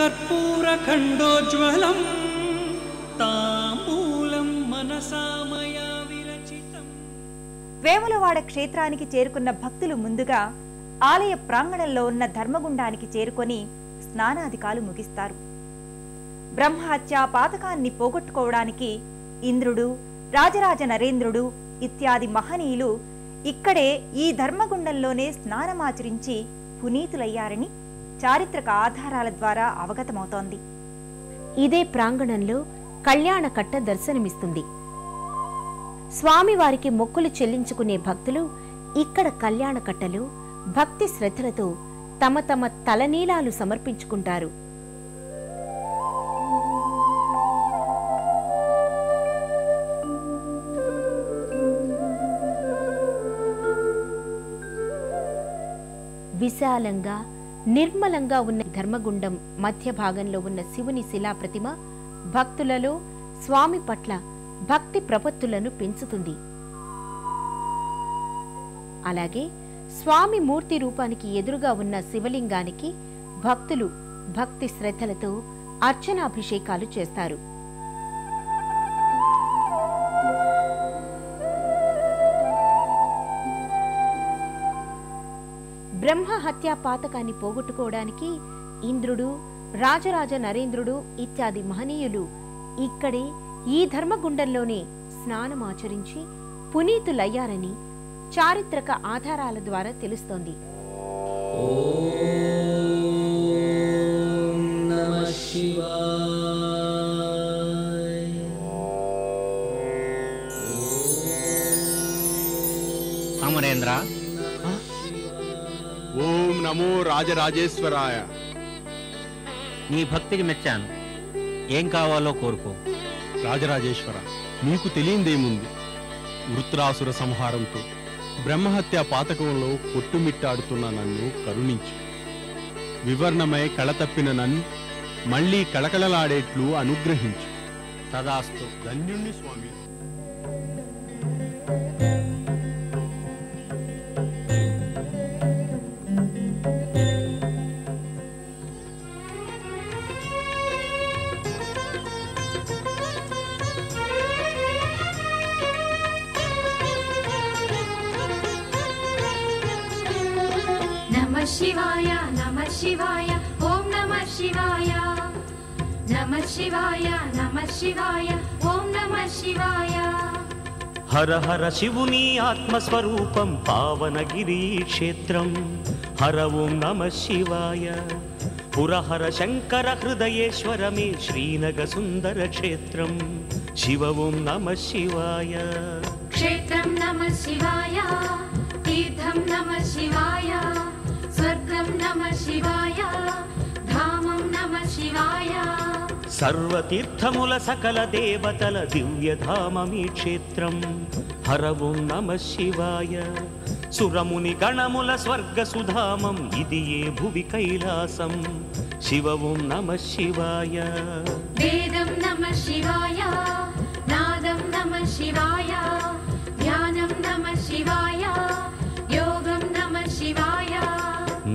కర్పూరఖండోజ్వలం తాంబూలం మనసామయా విరచితం. వేములవాడ క్షేత్రానికి చేరుకున్న భక్తులు ముందుగా ఆలయ ప్రాంగణంలో ఉన్న ధర్మగుండానికి చేరుకొని స్నానాధికాలు ముగిస్తారు. బ్రహ్మహత్య పాతకాన్ని పోగొట్టుకోవడానికి ఇంద్రుడు రాజరాజ నరేంద్రుడు ఇత్యాది మహనీయులు ఇక్కడే ఈ ధర్మగుండంలోనే స్నానమాచరించి పునీతులయ్యారని చారిత్రక ఆధారాల ద్వారా అవగతమవుతోంది. ఇదే ప్రాంగణంలో కళ్యాణ కట్ట దర్శనమిస్తుంది. స్వామివారికి మొక్కులు చెల్లించుకునే భక్తులు ఇక్కడ కళ్యాణ కట్టలో భక్తి శ్రద్ధలతో తమ తమ తలనీలాలు సమర్పించుకుంటారు. విశాలంగా నిర్మలంగా ఉన్న ధర్మగుండం మధ్య భాగంలో ఉన్న శివుని శిలా ప్రతిమ భక్తులలో స్వామి పట్ల భక్తి ప్రపత్తులను పెంచుతుంది. అలాగే స్వామి మూర్తి రూపానికి ఎదురుగా ఉన్న శివలింగానికి భక్తులు భక్తి శ్రద్ధలతో అర్చనాభిషేకాలు చేస్తారు. బ్రహ్మ హత్యా పాతకాన్ని పోగొట్టుకోవడానికి ఇంద్రుడు రాజరాజ నరేంద్రుడు ఇత్యాది మహనీయులు ఇక్కడే ఈ ధర్మగుండంలోనే స్నానమాచరించి పునీతులయ్యారని చారిత్రక ఆధారాల ద్వారా తెలుస్తోంది. అమరేంద్ర నమో రాజరాజేశ్వరాయ. నీ భక్తికి మెచ్చాను. ఏం కావాలో కోరుకో. రాజరాజేశ్వర నీకు తెలియందేముంది? వృత్రాసుర సంహారంతో బ్రహ్మహత్య పాతకంలో కొట్టుమిట్టాడుతున్న నన్ను కరుణించు. వివర్ణమై కళతప్పిన నన్ను మళ్ళీ కళకళలాడేట్లు అనుగ్రహించు. తదాస్తు. ధన్యుణ్ణి స్వామి. शिवाय नमः शिवाय ॐ नमः शिवाय। नमः शिवाय नमः शिवाय ॐ नमः शिवाय। हर हर शिवुनि आत्मस्वरूपं पावनगिरिक्षेत्रं हर ॐ नमः शिवाय। पुरहर शङ्कर हृदयेश्वर मे श्रीनगसुन्दरक्षेत्रं शिव ॐ नमः शिवाय। क्षेत्रं नमः शिवाय। సర్వతీర్థముల సకల దేవతల దివ్యధామీ క్షేత్రం. హరవు నమ శివాయ. సురముని గణముల స్వర్గ సుధామం ఇది ఏ భువి కైలాసం. శివవు నమ శివాయ. వేదం నమ శివాయ. నాదం నమ శివాయ.